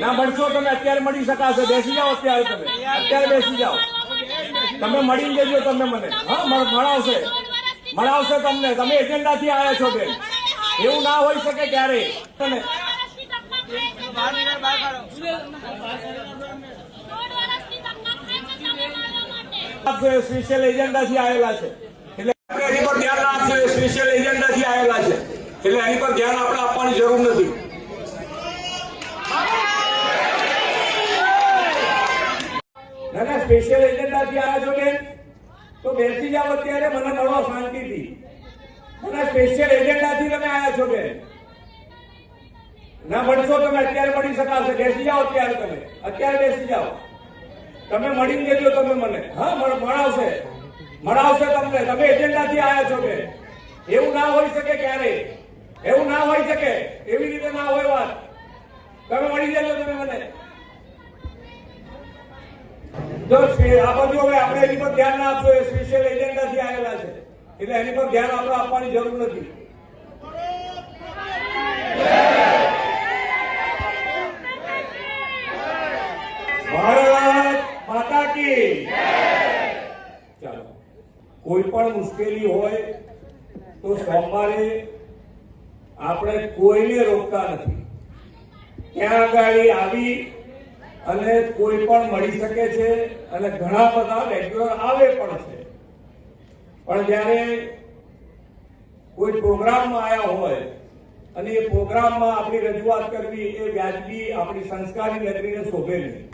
ના મળશો તમે અત્યારે મળી શકાશે. બેસી જાઓ અત્યારે તમે. અત્યારે બેસી જાઓ. તમે મળીને જજો તમે મને. હા, મળ- મળાવશે. મળાવશે તમને. તમે એજન્ડાથી આવ્યા છો, બેન. એવું ના હોઈ શકે ક્યારે. તમે સ્પેશિયલ એજન્ડાથી આવેલા છે. એટલે એની પર ધ્યાન રાખશો. એ સ્પેશિયલ એજન્ડાથી આવેલા છે. એટલે એની પર ધ્યાન આપણે આપવાની જરૂર નથી. સ્પેશિયલ એજન્ડાથી આવ્યા છો કે તો બેસી જાઓ અત્યારે, મને મળો શાંતિથી. મને સ્પેશિયલ એજન્ડાથી તમે આવ્યા છો કે ના મળશો તમે અત્યારે મળી શકાશે. બેસી જાઓ અત્યારે તમે. અત્યારે બેસી જાઓ. તમે મળીને દેજો તમે મને. હા, મળ- મળાવશે. મળાવશે તમને. તમે એજન્ડાથી આવ્યા છો કે એવું ના હોઈ શકે ક્યારે? એવું ના હોઈ શકે. એવી રીતે ના હોય વાત. તમે મળી જજો તમે મને. ચાલો. કોઈ પણ મુશ્કેલી હોય તો સોમવારે આપણે કોઈને રોકતા નથી. ત્યાં આગળ આવી અને કોઈ પણ મળી શકે છે અને ઘણા બધા રેગ્યુલર આવે પણ છે. પણ જ્યારે કોઈ પ્રોગ્રામમાં આવ્યા હોય અને એ પ્રોગ્રામમાં આપણી રજૂઆત કરવી એ વ્યાજબી આપણી સંસ્કારી નગરીને શોભે નહીં.